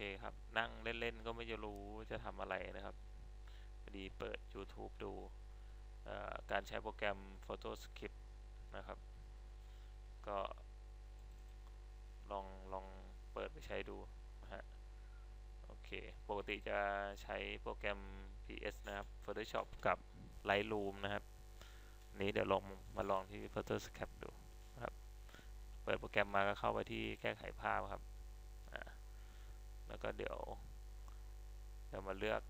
เคครับ นั่งเล่น ๆ ก็ไม่จะรู้จะทำอะไรนะครับพอดีเปิด YouTube ดูการใช้โปรแกรม Photoscript นะครับ ก็ลองลองเปิดไปใช้ดูนะฮะโอเค ปกติจะใช้โปรแกรม PS นะครับ Photoshop กับ Lightroom นะครับ นี้เดี๋ยวลองมาลองที่ Photoscript ดูนะครับ เปิดโปรแกรมมาก็เข้าไปที่แก้ไขภาพครับ แล้วก็เดี๋ยวจะมาเลือก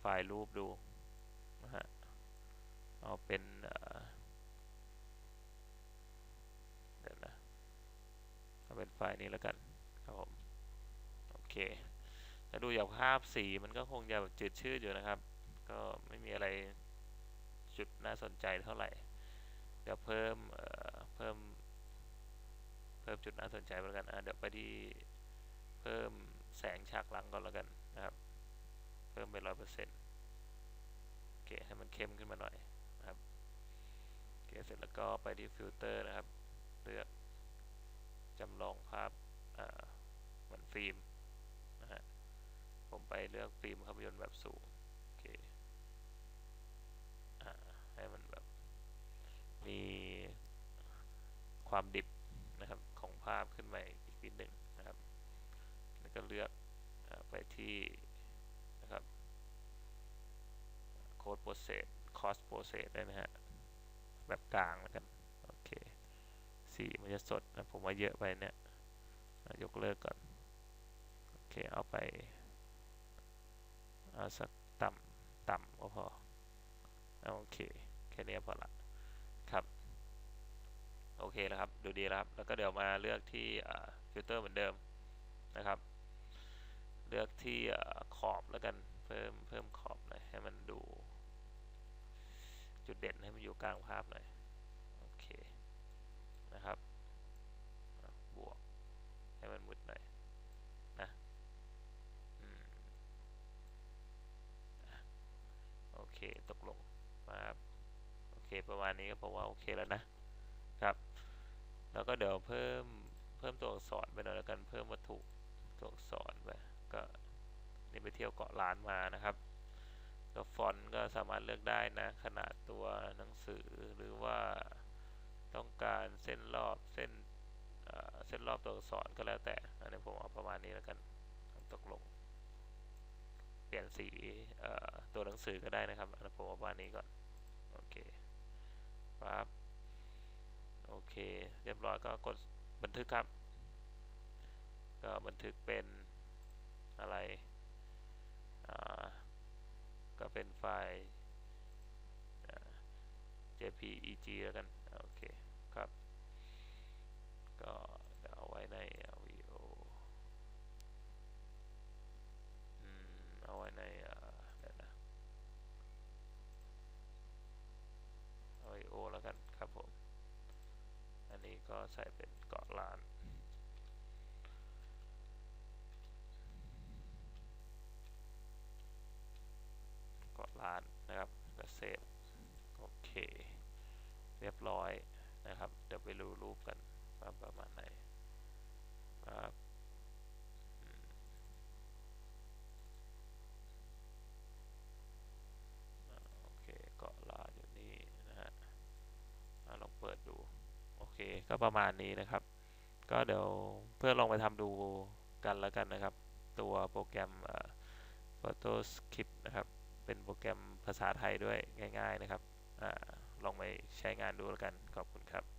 ไฟล์รูปดูนะฮะเอาเป็นเดี๋ยวนะเอาเป็นไฟล์นี้แล้วกันครับผมโอเคถ้าดูจากภาพสีมันก็คงจะแบบจืดชืดอยู่นะครับ ก็ไม่มีอะไรจุดน่าสนใจเท่าไหร่เดี๋ยวเพิ่มเเพิ่ม เพิ่มจุดน่าสนใจไปแล้วกันอะเดี๋ยวไปที่เพิ่ม แสงฉากหลังก่อนแล้วกันนะครับ เพิ่มเป็นร้อยเปอร์เซ็นต์โอเคให้มันเข้มขึ้นมาหน่อยนะครับโอเคเสร็จแล้วก็ไปที่ฟิลเตอร์นะครับ เลือกจำลองภาพเหมือนฟิล์มนะฮะผมไปเลือกฟิล์มภาพยนตร์แบบสูงโอเคอให้มันแบบมีความดิบนะครับของภาพขึ้นมาอีกนิดหนึ่ง ก็เลือกไปที่นะครับโค้ดโปรเซสคอสโปรเซสได้นะฮะ แบบกลางแล้วกัน โอเค สีมันจะสดนะ ผมว่าเยอะไปเนี่ย ยกเลิกก่อน โอเค เอาไป เอาสักต่ำต่ำก็พอ โอเค แค่นี้พอละครับ โอเคแล้วครับ ดูดีแล้วครับ แล้วก็เดี๋ยวมาเลือกที่ฟิลเตอร์เหมือนเดิมนะครับ เลือกที่ขอบแล้วกันเพิ่มเพิ่มขอบหน่อยให้มันดู จุดเด่นให้มันอยู่กลางภาพหน่อยโอเคนะครับบวกให้มันมุดหน่อยนะโอเคตกลงมาครับโอเคประมาณนี้ก็ผมว่าโอเคแล้วนะครับ แล้วก็เดี๋ยวเพิ่มเพิ่มตัวอักษรไปหน่อยแล้วกันเพมวัตถุตัวอักษรไปก็นี่ไป เที่ยวเกาะล้านมานะครับก็ฟอนต์ก็สามารถเลือกได้นะ ขนาดตัวหนังสือหรือว่าต้องการเส้นรอบเส้นเส้นรอบตัวอักษรก็แล้วแต่อันนี้ผมเอาประมาณนี้แล้วกันตกลง เปลี่ยนสีตัวหนังสือก็ได้นะครับอันนี้ผมเอาประมาณนี้ก่อนโอเคปั๊บโอเค เรียบร้อยก็กดบันทึกครับ ก็บันทึกเป็นอะไรอ่าก็เป็นไฟล์อ่า PEG แล้วกัน โอเค ครับ ก็เดี๋ยวเอาไว้ในวีโออืม เอาไว้ในอ่าเดี๋ยวนะเอาวิดีโอแล้วกันครับผม อันนี้ก็ใส่เป็นเกาะล้านเกาะล้านนะครับ ก็เซฟ รียบร้อยนะครับ เดี๋ยวไปดูรูปกันว่าประมาณไหนครับโอเคเกาะลาอยู่นี่นะฮะลองเปิดดู โอเค ก็ประมาณนี้นะครับ ก็เดี๋ยวเพื่อลองไปทำดูกันแล้วกันนะครับ ตัวโปรแกรม Photoscript นะครับ เป็นโปรแกรมภาษาไทยด้วยง่าย ๆนะครับอ่า ลองไปใช้งานดูแล้วกัน ขอบคุณครับ